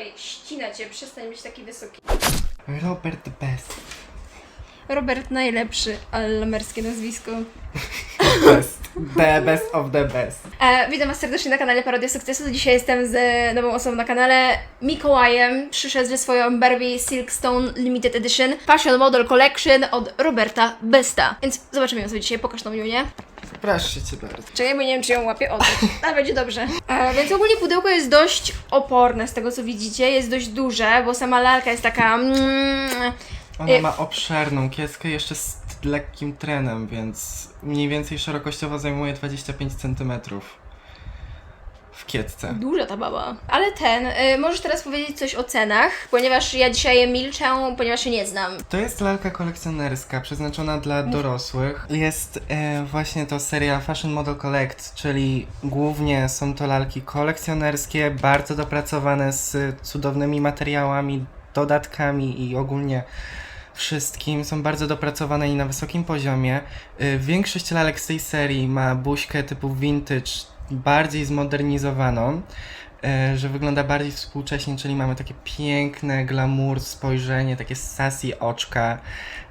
tutaj ścina cię, przestań być taki wysoki. Robert best. Robert najlepszy, ale lamerskie nazwisko. Best. The best of the best. E, witam Was serdecznie na kanale Parodia Sukcesu. Dzisiaj jestem z nową osobą na kanale. Mikołajem przyszedł ze swoją Barbie Silkstone Limited Edition Fashion Model Collection od Roberta Besta. Więc zobaczymy ją sobie dzisiaj. Pokaż tą Junię. Proszę cię bardzo. Czekaj, bo nie wiem, czy ją łapię. O, tak. Ale będzie dobrze. E, więc ogólnie pudełko jest dość oporne z tego, co widzicie. Jest dość duże, bo sama lalka jest taka... Mm, Ona Y- ma obszerną kieskę jeszcze z lekkim trenem, więc mniej więcej szerokościowo zajmuje 25 cm. W kietce. Duża ta baba. Ale ten, y, możesz teraz powiedzieć coś o cenach, ponieważ ja dzisiaj milczę, ponieważ się nie znam. To jest lalka kolekcjonerska, przeznaczona dla dorosłych. Jest e, właśnie to seria Fashion Model Collect, czyli głównie są to lalki kolekcjonerskie, bardzo dopracowane z cudownymi materiałami, dodatkami i ogólnie wszystkim. Są bardzo dopracowane i na wysokim poziomie. E, większość lalek z tej serii ma buźkę typu vintage, bardziej zmodernizowaną e, że wygląda bardziej współcześnie, czyli mamy takie piękne glamour spojrzenie, takie sassy oczka.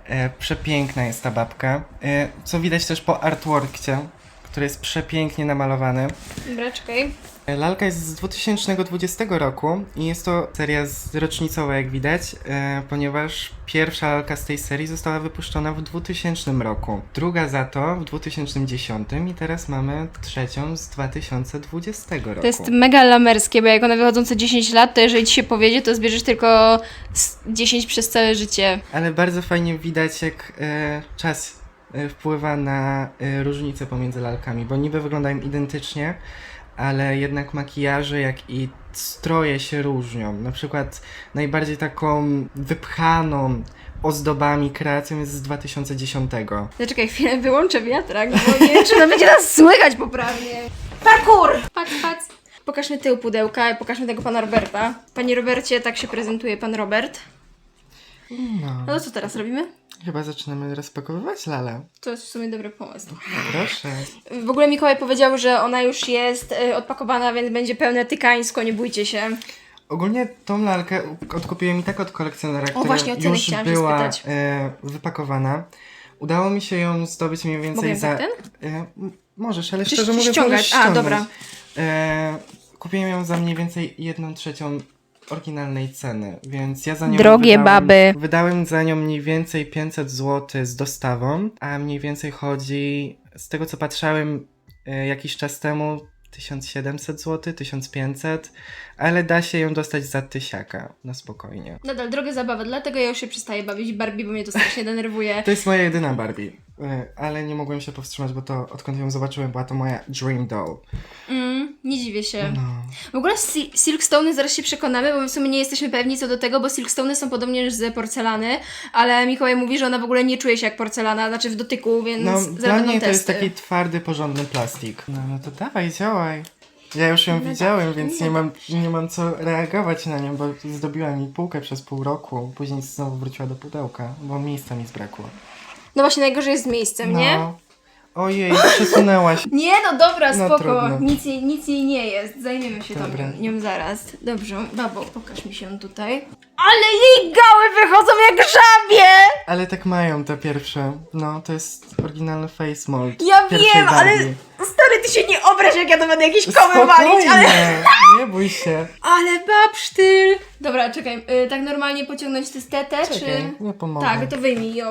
E, Przepiękna jest ta babka. E, Co widać też po artworkcie, który jest przepięknie namalowany. Dobra. Lalka jest z 2020 roku i jest to seria rocznicowa, jak widać, e, ponieważ pierwsza lalka z tej serii została wypuszczona w 2000 roku, druga za to w 2010 i teraz mamy trzecią z 2020 roku. To jest mega lamerskie, bo jak one wychodzą co 10 lat, to jeżeli ci się powiedzie, to zbierzesz tylko z 10 przez całe życie. Ale bardzo fajnie widać, jak e, czas e, wpływa na różnice pomiędzy lalkami, bo niby wyglądają identycznie, ale jednak makijaże, jak i stroje się różnią. Na przykład najbardziej taką wypchaną ozdobami kreacją jest z 2010. Zaczekaj chwilę, wyłączę wiatrak, bo nie wiem, czy ona będzie nas słychać poprawnie. Parkour! Patrz, patrz. Pokażmy tył pudełka i pokażmy tego pana Roberta. Panie Robercie, tak się prezentuje pan Robert. No, No to co teraz robimy? chyba zaczynamy rozpakowywać lalę. To jest w sumie dobry pomysł. Proszę. W ogóle Mikołaj powiedział, że ona już jest y, odpakowana, więc będzie pełne tykańsko, nie bójcie się. Ogólnie tą lalkę odkupiłem i tak od kolekcjonera, która właśnie o już chciałam się była spytać. e, wypakowana. Udało mi się ją zdobyć mniej więcej Mogę za... tak ten? E, m- możesz, ale Czy- szczerze czy mówiąc ściągać? możesz A, ściągnąć. dobra. E, kupiłem ją za mniej więcej jedną trzecią oryginalnej ceny, więc ja za nią Drogie wydałem, baby. Wydałem za nią mniej więcej 500 zł z dostawą, a mniej więcej chodzi, z tego co patrzałem e, jakiś czas temu, 1700 zł, 1500, ale da się ją dostać za tysiaka, na spokojnie. Nadal drogie zabawy, dlatego ja już się przestaję bawić Barbie, bo mnie to strasznie denerwuje. To jest moja jedyna Barbie, e, ale nie mogłem się powstrzymać, bo to odkąd ją zobaczyłem, była to moja dream doll. Mm, nie dziwię się. No. W ogóle si- Silkstone zaraz się przekonamy, bo my w sumie nie jesteśmy pewni co do tego, bo Silkstone są podobnież z porcelany, ale Mikołaj mówi, że ona w ogóle nie czuje się jak porcelana, znaczy w dotyku, więc No, dla mnie to jest testy. taki twardy, porządny plastik. No, no to dawaj, działaj. Ja już ją No widziałem, dobrze, więc no nie mam, nie mam co reagować na nią, bo zdobiła mi półkę przez pół roku. Później znowu wróciła do pudełka, bo miejsca mi zbrakło. No właśnie najgorzej jest z miejscem, nie? Ojej, przesunęłaś. Nie, no dobra, No, spoko. trudno. nic, jej, nic jej nie jest. Zajmiemy się Dobra. tą, nią zaraz. Dobrze, babo, pokaż mi się tutaj. Ale jej gały wychodzą jak żabie! Ale tak mają te pierwsze. No, to jest oryginalny face mold. Ja pierwszej wiem, ale Barbie. stary, ty się nie obraź, jak ja to będę jakieś komy walić, Spokojnie, ale... nie bój się. Ale babsztyl! Dobra, czekaj, y, tak normalnie pociągnąć tę stetę, Czekaj, czy... nie pomogę. Tak, to wyjmij ją.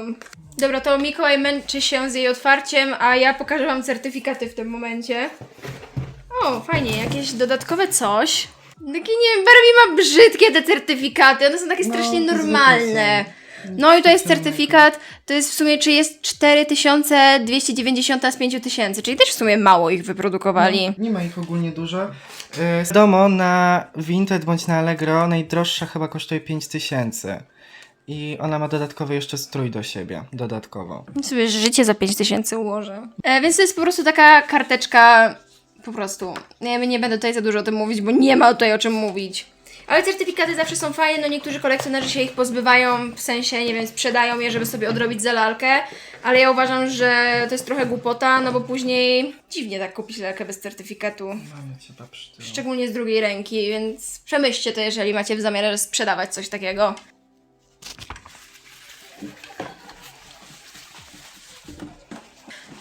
Dobra, to Mikołaj męczy się z jej otwarciem, a ja pokażę wam certyfikaty w tym momencie. O, fajnie, jakieś dodatkowe coś. Takie, nie wiem, Barbie ma brzydkie te certyfikaty, one są takie No, strasznie normalne. No i to jest certyfikat, to jest w sumie, czy jest 4290 z 5000, czyli też w sumie mało ich wyprodukowali. Nie ma ich ogólnie dużo. Yy, Z domu na Vinted bądź na Allegro najdroższa chyba kosztuje 5000. I ona ma dodatkowy jeszcze strój do siebie, dodatkowo. sobie życie za 5000 ułożę. E, więc to jest po prostu taka karteczka, po prostu. Ja nie będę tutaj za dużo o tym mówić, bo nie ma tutaj o czym mówić. Ale certyfikaty zawsze są fajne, no niektórzy kolekcjonerzy się ich pozbywają, w sensie, nie wiem, sprzedają je, żeby sobie odrobić za lalkę, ale ja uważam, że to jest trochę głupota, no bo później dziwnie tak kupić lalkę bez certyfikatu. Mamy cię pszczół. Szczególnie z drugiej ręki, więc przemyślcie to, jeżeli macie w zamiarze sprzedawać coś takiego.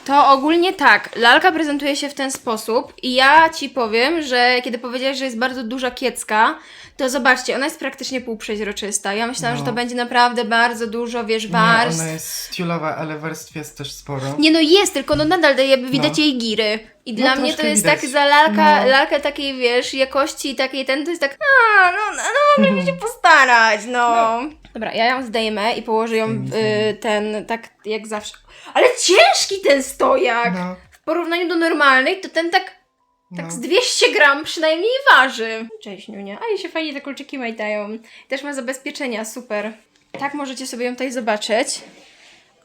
To ogólnie tak, lalka prezentuje się w ten sposób i ja ci powiem, że kiedy powiedziałeś, że jest bardzo duża kiecka, to zobaczcie, ona jest praktycznie półprzeźroczysta. Ja myślałam, No. że to będzie naprawdę bardzo dużo, wiesz, Nie, warstw. ona jest tiulowa, ale warstw jest też sporo. Nie no jest, tylko no nadal daje, widać No. jej giry. I No, dla mnie to jest widać. tak za lalka, No. lalkę takiej, wiesz, jakości takiej ten, to jest tak, a, no, no, no mogli się postarać, no. Dobra, ja ją zdejmę i położę ją y, ten, tak jak zawsze. Ale ciężki ten stojak! No, W porównaniu do normalnej, to ten tak, tak no. z 200 gram przynajmniej waży. Cześć, Niunia. A i się fajnie te kolczyki majtają. Też ma zabezpieczenia, super. Tak możecie sobie ją tutaj zobaczyć.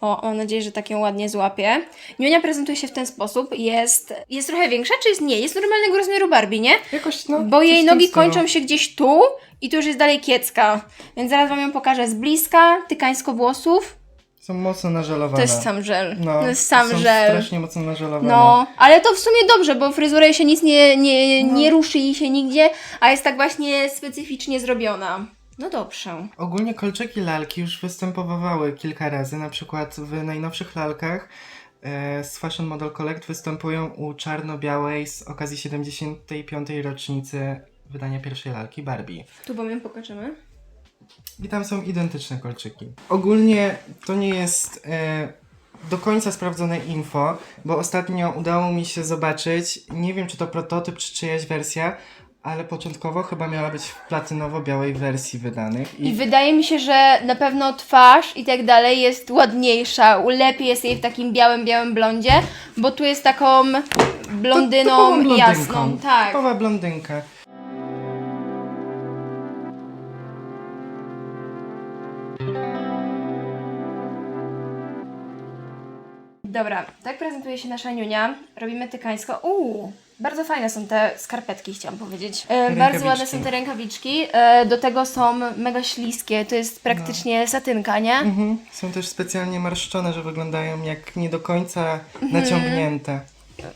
O, mam nadzieję, że tak ją ładnie złapię. Niunia prezentuje się w ten sposób. Jest, jest trochę większa, czy jest nie? Jest normalnego rozmiaru Barbie, nie? Jakoś, no, Bo coś jej w tym nogi stylu. kończą się gdzieś tu i tu już jest dalej kiecka. Więc zaraz wam ją pokażę z bliska. Tykańsko włosów. Są mocno nażelowane. To jest sam żel. No, to jest sam są żel. strasznie mocno nażelowane. No, ale to w sumie dobrze, bo fryzura jej się nic nie, nie, No. nie ruszy jej się nigdzie, a jest tak właśnie specyficznie zrobiona. No dobrze. Ogólnie kolczyki lalki już występowały kilka razy, na przykład w najnowszych lalkach e, z Fashion Model Collect występują u czarno-białej z okazji 75. rocznicy wydania pierwszej lalki Barbie. Tu ją pokażemy. I tam są identyczne kolczyki. Ogólnie to nie jest e, do końca sprawdzone info, bo ostatnio udało mi się zobaczyć, nie wiem czy to prototyp, czy czyjaś wersja, ale początkowo chyba miała być w platynowo-białej wersji wydanych. I wydaje mi się, że na pewno twarz i tak dalej jest ładniejsza. Lepiej jest jej w takim białym, białym blondzie, bo tu jest taką blondyną Typową jasną. Tak. Typowa blondynka. Dobra, tak prezentuje się nasza niunia. Robimy tykańsko. Uuu, bardzo fajne są te skarpetki, chciałam powiedzieć. E, bardzo ładne są te rękawiczki. E, do tego są mega śliskie. To jest praktycznie satynka, nie? Mhm. Są też specjalnie marszczone, że wyglądają jak nie do końca Mhm. naciągnięte.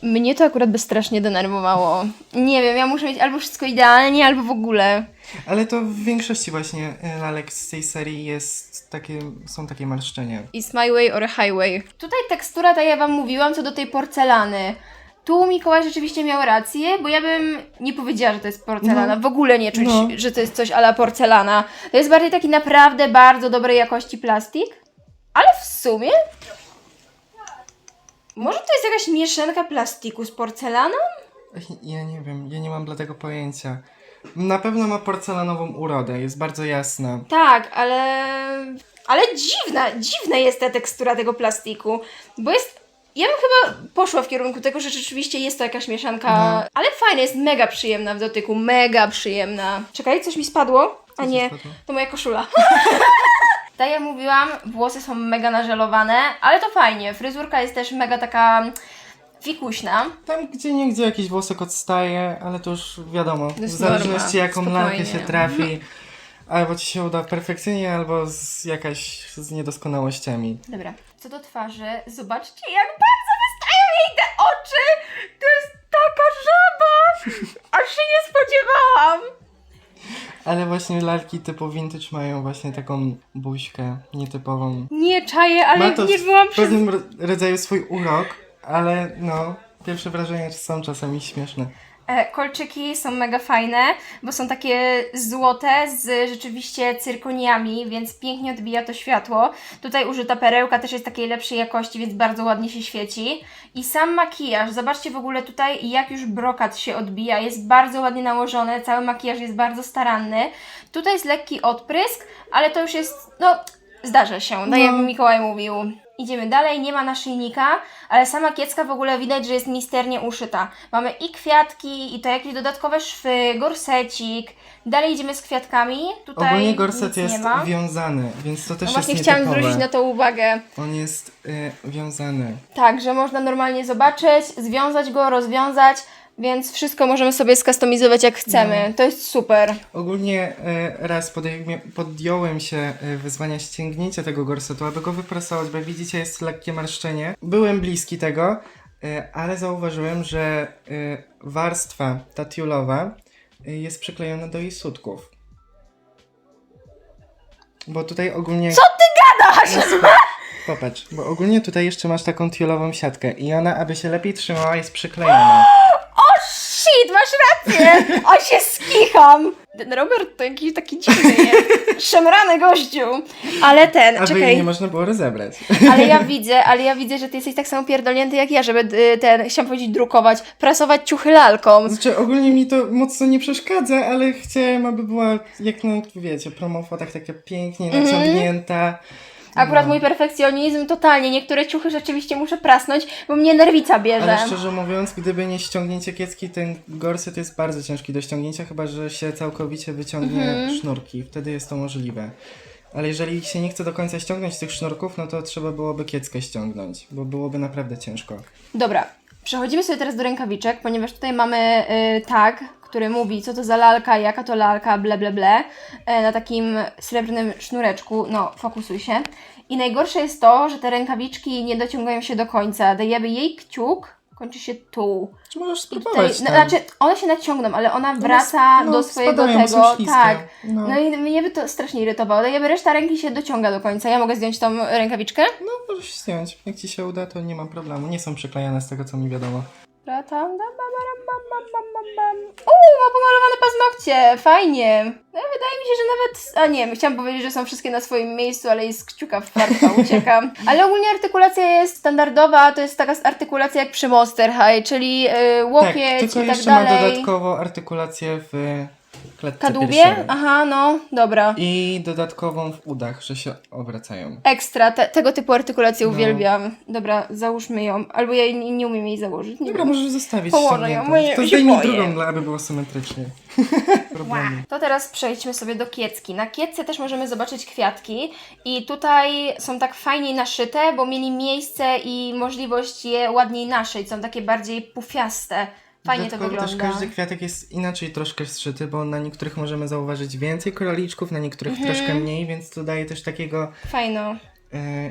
Mnie to akurat by strasznie denerwowało. Nie wiem, ja muszę mieć albo wszystko idealnie, albo w ogóle. Ale to w większości właśnie e, lalek z tej serii jest takie, są takie marszczenia. It's my way or highway. Tutaj tekstura, tak jak Wam mówiłam, co do tej porcelany. Tu Mikołaj rzeczywiście miał rację, bo ja bym nie powiedziała, że to jest porcelana. W ogóle nie czuć, No. że to jest coś ala porcelana. To jest bardziej taki naprawdę bardzo dobrej jakości plastik. Ale w sumie... Może to jest jakaś mieszanka plastiku z porcelaną? Ja nie wiem, ja nie mam dla tego pojęcia. Na pewno ma porcelanową urodę, jest bardzo jasna. Tak, ale... Ale dziwna, dziwna jest ta tekstura tego plastiku, bo jest... Ja bym chyba poszła w kierunku tego, że rzeczywiście jest to jakaś mieszanka, No. ale fajna, jest mega przyjemna w dotyku, mega przyjemna. Czekaj, coś mi spadło? A ci nie, spadło? to moja koszula. tak jak mówiłam, włosy są mega nażelowane, ale to fajnie. Fryzurka jest też mega taka fikuśna. Tam gdzie niegdzie jakiś włosek odstaje, ale to już wiadomo, w jest zależności norma, jaką lalkę się trafi. Albo ci się uda perfekcyjnie, albo z jakaś z niedoskonałościami. Dobra, co do twarzy, zobaczcie jak bardzo wystają jej te oczy! To jest taka żaba! Aż się nie spodziewałam! Ale właśnie lalki typu vintage mają właśnie taką buźkę nietypową. Nie czaję, ale Ma to nie w byłam przez... pewnym ro- rodzaju swój urok, ale no, pierwsze wrażenia są czasami śmieszne. E, kolczyki są mega fajne, bo są takie złote z rzeczywiście cyrkoniami, więc pięknie odbija to światło. Tutaj użyta perełka też jest takiej lepszej jakości, więc bardzo ładnie się świeci. I sam makijaż, zobaczcie w ogóle tutaj jak już brokat się odbija, jest bardzo ładnie nałożony, cały makijaż jest bardzo staranny. Tutaj jest lekki odprysk, ale to już jest, no, zdarza się, tak jak No. Mikołaj mówił. Idziemy dalej, nie ma naszyjnika, ale sama kiecka w ogóle widać, że jest misternie uszyta. Mamy i kwiatki, i to jakieś dodatkowe szwy, gorsecik. Dalej idziemy z kwiatkami. Tutaj Ogólnie gorset nic jest nie ma. wiązany, więc to też No właśnie jest chciałam nietypowe. zwrócić na to uwagę. On jest y, wiązany. Tak, że można normalnie zobaczyć, związać go, rozwiązać. Więc wszystko możemy sobie skustomizować jak chcemy. No. To jest super. Ogólnie e, raz podejmie, podjąłem się e, wyzwania ściągnięcia tego gorsetu, aby go wyprasować, bo jak widzicie jest lekkie marszczenie. Byłem bliski tego, e, ale zauważyłem, że warstwa ta tiulowa jest przyklejona do jej sutków. Bo tutaj ogólnie... Co ty gadasz? Popatrz, bo ogólnie tutaj jeszcze masz taką tiulową siatkę i ona, aby się lepiej trzymała, jest przyklejona. Shit, masz rację! O się skicham! Ten Robert to jakiś taki dziwny jest. Szemrany gościu. Ale ten, Aby jej czekaj. nie można było rozebrać. Ale ja widzę, ale ja widzę, że ty jesteś tak samo pierdolnięty jak ja, żeby y, ten, chciałam powiedzieć, drukować, prasować ciuchy lalką. Znaczy, ogólnie mi to mocno nie przeszkadza, ale chciałem, aby była, jak no, wiecie, promofotach taka pięknie Mhm. naciągnięta. Akurat No. mój perfekcjonizm totalnie. Niektóre ciuchy rzeczywiście muszę prasnąć, bo mnie nerwica bierze. Ale szczerze mówiąc, gdyby nie ściągnięcie kiecki, ten gorset jest bardzo ciężki do ściągnięcia, chyba że się całkowicie wyciągnie Mhm. sznurki. Wtedy jest to możliwe. Ale jeżeli się nie chce do końca ściągnąć tych sznurków, no to trzeba byłoby kieckę ściągnąć, bo byłoby naprawdę ciężko. Dobra, przechodzimy sobie teraz do rękawiczek, ponieważ tutaj mamy y, tag, który mówi, co to za lalka, jaka to lalka, ble, ble, ble, e, na takim srebrnym sznureczku. No, fokusuj się. I najgorsze jest to, że te rękawiczki nie dociągają się do końca. Dajemy jej kciuk, kończy się tu. Czy możesz spróbować tutaj, no, znaczy, one się naciągną, ale ona One wraca no, do swojego spadają, tego. Tak. No. No i mnie by to strasznie irytowało. Dajemy reszta ręki się dociąga do końca. Ja mogę zdjąć tą rękawiczkę? No, możesz zdjąć. Jak ci się uda, to nie mam problemu. Nie są przyklejane z tego, co mi wiadomo. Bam, bam, bam, bam. Uuu, ma pomalowane paznokcie, fajnie. No, wydaje mi się, że nawet... A nie, chciałam powiedzieć, że są wszystkie na swoim miejscu, ale jest kciuka w twarka, ucieka. Ale ogólnie artykulacja jest standardowa, to jest taka artykulacja jak przy Monster High, czyli y, łokieć tak, tylko i tak jeszcze ma dodatkowo artykulację w klatce Kadłubie? piersiowej. Aha, no, dobra. I dodatkową w udach, że się obracają. Ekstra, te, tego typu artykulację No. uwielbiam. Dobra, załóżmy ją. Albo ja nie, nie umiem jej założyć. Nie Dobra, wiem. możesz zostawić Położę ją, ściągniętą. bo ja To się zdejmij boję. drugą, dla- aby było symetrycznie. To teraz przejdźmy sobie do kiecki. Na kiecce też możemy zobaczyć kwiatki i tutaj są tak fajniej naszyte, bo mieli miejsce i możliwość je ładniej naszyć. Są takie bardziej pufiaste. Fajnie to wygląda. też każdy kwiatek jest inaczej troszkę zszyty, bo na niektórych możemy zauważyć więcej koraliczków, na niektórych Mhm. troszkę mniej, więc to daje też takiego Fajno. e,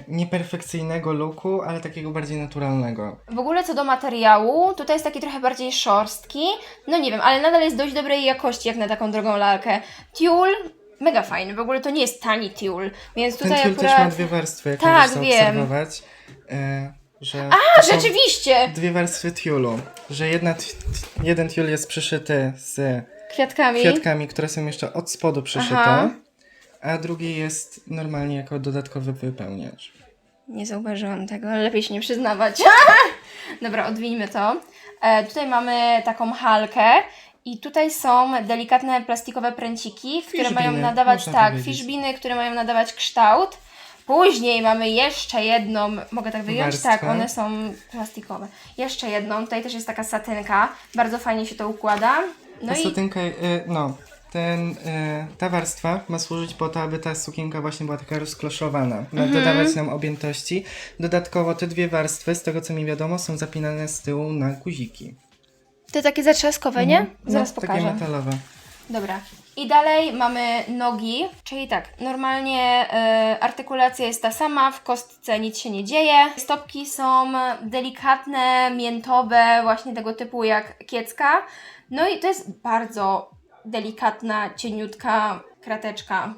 nieperfekcyjnego looku, ale takiego bardziej naturalnego. W ogóle co do materiału, tutaj jest taki trochę bardziej szorstki. No nie wiem, ale nadal jest dość dobrej jakości jak na taką drogą lalkę. Tiul, mega fajny. W ogóle to nie jest tani tiul, więc Ten tutaj tiul akurat... też ma dwie warstwy, jak Tak, możesz wiem. zaobserwować. E, że A, to są rzeczywiście! Dwie warstwy tiulu, że jedna, t- t- jeden tiul jest przyszyty z Kwiatkami. kwiatkami, które są jeszcze od spodu przyszyte, Aha. a drugi jest normalnie jako dodatkowy wypełniacz. Nie zauważyłam tego, ale lepiej się nie przyznawać. Dobra, odwijmy to. E, tutaj mamy taką halkę i tutaj są delikatne plastikowe pręciki, które Fishbiny, mają nadawać, można tak, powiedzieć. fishbiny, które mają nadawać kształt. Później mamy jeszcze jedną, mogę tak wyjąć? Warstwę. Tak, one są plastikowe. Jeszcze jedną, tutaj też jest taka satynka, bardzo fajnie się to układa. No ta i satynka, y, no, ten, y, ta warstwa ma służyć po to, aby ta sukienka właśnie była taka rozkloszowana, ma Mhm. dodawać nam objętości. Dodatkowo te dwie warstwy, z tego co mi wiadomo, są zapinane z tyłu na guziki. te takie zatrzaskowe, nie? Mhm. Zaraz no, pokażę. Takie metalowe. Dobra. I dalej mamy nogi, czyli tak, normalnie y, artykulacja jest ta sama, w kostce nic się nie dzieje. Stopki są delikatne, miętowe, właśnie tego typu jak kiecka. No i to jest bardzo delikatna, cieniutka krateczka.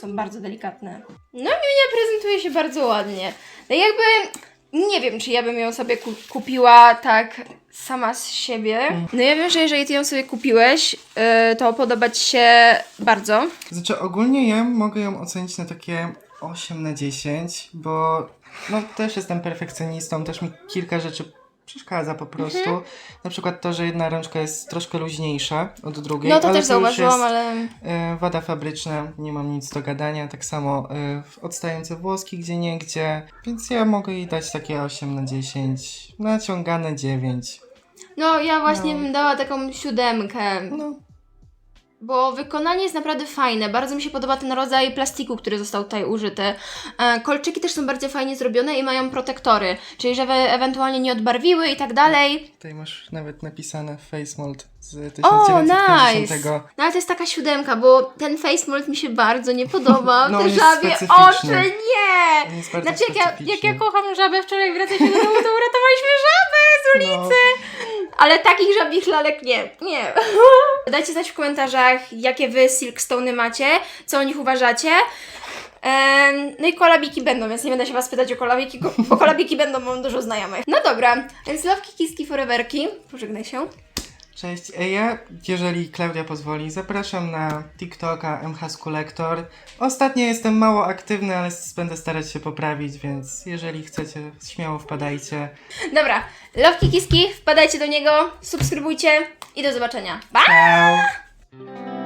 Są bardzo delikatne. No i Miunia prezentuje się bardzo ładnie. No jakby nie wiem, czy ja bym ją sobie ku- kupiła tak sama z siebie. No ja wiem, że jeżeli ty ją sobie kupiłeś, yy, to podoba ci się bardzo. Znaczy ogólnie ja mogę ją ocenić na takie 8 na 10, bo no też jestem perfekcjonistą, też mi kilka rzeczy przeszkadza po prostu. Mhm. Na przykład to, że jedna rączka jest troszkę luźniejsza od drugiej. No to ale też już zauważyłam, ale... e, Wada fabryczna, nie mam nic do gadania, tak samo e, odstające włoski gdzie niegdzie, więc ja mogę jej dać takie 8 na 10, naciągane 9. No ja właśnie No. bym dała taką siódemkę. No, bo wykonanie jest naprawdę fajne. Bardzo mi się podoba ten rodzaj plastiku, który został tutaj użyty. E, kolczyki też są bardzo fajnie zrobione i mają protektory, czyli żeby ewentualnie nie odbarwiły i tak dalej. Tutaj masz nawet napisane face mold z O, 1950. nice! No ale to jest taka siódemka, bo ten face mold mi się bardzo nie podoba. No, Te żabie oczy, nie! Jest Znaczy jak ja, jak ja kocham żabę, wczoraj wracaliśmy do domu, to uratowaliśmy żabę z ulicy! No, Ale takich żabich lalek nie, nie. Dajcie znać w komentarzach, jakie wy Silkstony macie, co o nich uważacie. No i kolabiki będą, więc nie będę się was pytać o kolabiki, bo- bo kolabiki będą, mam dużo znajomych. No dobra, więc lawki, kiski, foreverki. Pożegnaj się. Cześć, E, ja, jeżeli Klaudia pozwoli, zapraszam na TikToka MH Collector. Ostatnio jestem mało aktywny, ale będę starać się poprawić, więc jeżeli chcecie, śmiało wpadajcie. Dobra, lawki, kiski, wpadajcie do niego, subskrybujcie i do zobaczenia. Pa! Ciao!